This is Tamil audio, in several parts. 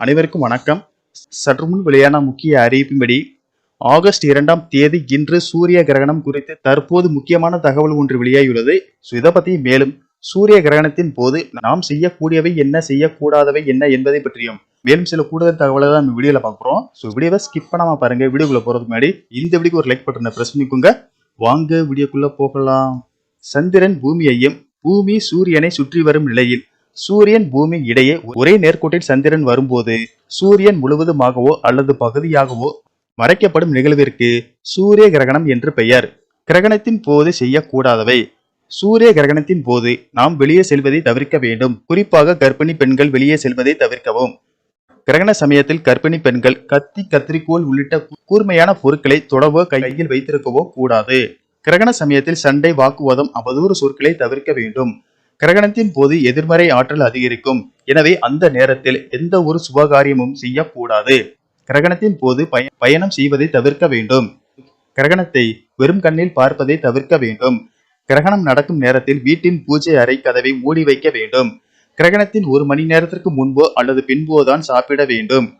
அனைவருக்கும் வணக்கம். சற்று முன் வெளியான முக்கிய அறிவிப்பின்படி ஆகஸ்ட் இரண்டாம் தேதி இன்று சூரிய கிரகணம் குறித்து தற்போது முக்கியமான தகவல் ஒன்று வெளியாகியுள்ளது. ஸோ இதை பற்றி மேலும் சூரிய கிரகணத்தின் போது நாம் செய்யக்கூடியவை என்ன செய்யக்கூடாதவை என்ன என்பதை பற்றியும் மேலும் சில கூடுதல் தகவலை தான் நம்ம வீடியோவில் பார்க்குறோம் ஸோ வீடியோவை ஸ்கிப் பண்ணாம பாருங்க. வீடியோக்குள்ள போகிறதுக்கு முன்னாடி இந்த வீடியோக்கு ஒரு லைக் பட்டனை ப்ரெஸ் பண்ணிக்கோங்க. வாங்க வீடியோக்குள்ள போகலாம். சந்திரன் பூமியையும் பூமி சூரியனை சுற்றி வரும் நிலையில் சூரியன் பூமி இடையே ஒரே நேர்கோட்டில் சந்திரன் வரும்போது சூரியன் முழுவதுமாகவோ அல்லது பகுதியாகவோ மறைக்கப்படும் நிகழ்விற்கு சூரிய கிரகணம் என்று பெயர். கிரகணத்தின் போது செய்யக்கூடாதவை. சூரிய கிரகணத்தின் போது நாம் வெளியே செல்வதை தவிர்க்க வேண்டும். குறிப்பாக கர்ப்பிணி பெண்கள் வெளியே செல்வதை தவிர்க்கவும். கிரகண சமயத்தில் கர்ப்பிணி பெண்கள் கத்தி கத்திரிக்கோள் உள்ளிட்ட கூர்மையான பொருட்களை தொடவோ கையில் வைத்திருக்கவோ கூடாது. கிரகண சமயத்தில் சண்டை வாக்குவாதம் அவதூறு சொற்களை தவிர்க்க வேண்டும். கிரகணத்தின் போது எதிர்மறை ஆற்றல் அதிகரிக்கும். எனவே அந்த நேரத்தில் எந்த ஒரு சுபகாரியமும் செய்யக்கூடாது. கிரகணத்தின் போது பயணம் செய்வதை தவிர்க்க வேண்டும். கிரகணத்தை வெறும் கண்ணில் பார்ப்பதை தவிர்க்க வேண்டும். கிரகணம் நடக்கும் நேரத்தில் வீட்டின் பூஜை அறை கதவை மூடி வைக்க வேண்டும். கிரகணத்தின் ஒரு மணி நேரத்திற்கு முன்போ அல்லது பின்போ தான் சாப்பிட வேண்டும்.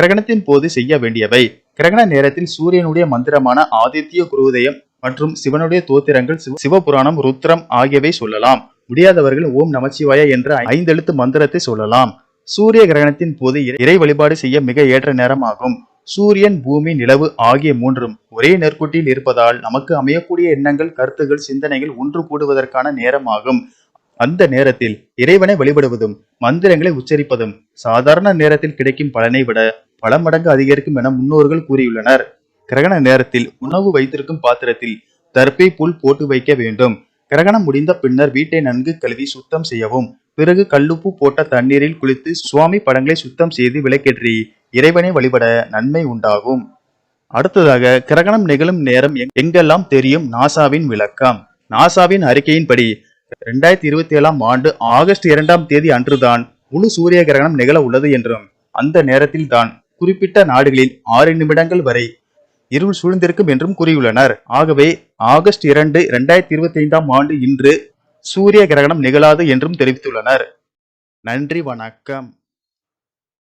கிரகணத்தின் போது செய்ய வேண்டியவை. கிரகண நேரத்தில் சூரியனுடைய மந்திரமான ஆதித்ய குருதயம் மற்றும் சிவனுடைய தோத்திரங்கள் சிவ- சிவபுராணம் ருத்ரம் ஆகியவை சொல்லலாம். முடியாதவர்கள் ஓம் நமச்சிவாய என்ற ஐந்தெழுத்து மந்திரத்தை சொல்லலாம். சூரிய கிரகணத்தின் போது இறை- இறை வழிபாடு செய்ய மிக ஏற்ற நேரமாகும். சூரியன் பூமி நிலவு ஆகிய மூன்றும் ஒரே நெற்குட்டியில் இருப்பதால் நமக்கு அமையக்கூடிய எண்ணங்கள் கருத்துகள் சிந்தனைகள் ஒன்று கூடுவதற்கான நேரமாகும். அந்த நேரத்தில் இறைவனை வழிபடுவதும் மந்திரங்களை உச்சரிப்பதும் சாதாரண நேரத்தில் கிடைக்கும் பலனை விட பல மடங்கு அதிகரிக்கும் என முன்னோர்கள் கூறியுள்ளனர். கிரகண நேரத்தில் உணவு வைத்திருக்கும் பாத்திரத்தில் தர்பை புல் போட்டு வைக்க வேண்டும். கிரகணம் முடிந்த பின்னர் வீட்டை நன்கு கழுவி சுத்தம் செய்யவும். பிறகு கல்லுப்பு போட்ட தண்ணீரில் குளித்து சுவாமி படங்களை சுத்தம் செய்து விளக்கேற்றி இறைவனை வழிபட நன்மை உண்டாகும். அடுத்ததாக கிரகணம் நிகழும் நேரம் எங்கெல்லாம் தெரியும் நாசாவின் விளக்கம். நாசாவின் அறிக்கையின்படி ரெண்டாயிரத்தி இருபத்தி ஏழாம் ஆண்டு ஆகஸ்ட் இரண்டாம் தேதி அன்றுதான் முழு சூரிய கிரகணம் நிகழ உள்ளது என்றும் அந்த நேரத்தில் தான் குறிப்பிட்ட நாடுகளில் ஆறு நிமிடங்கள் வரை இருள் சூழ்ந்திருக்கும் என்றும் கூறியுள்ளனர். ஆகவே ஆகஸ்ட் இரண்டு இரண்டாயிரத்தி இருபத்தி ஐந்தாம் ஆண்டு இன்று சூரிய கிரகணம் நிகழாது என்றும் தெரிவித்துள்ளனர். நன்றி வணக்கம்.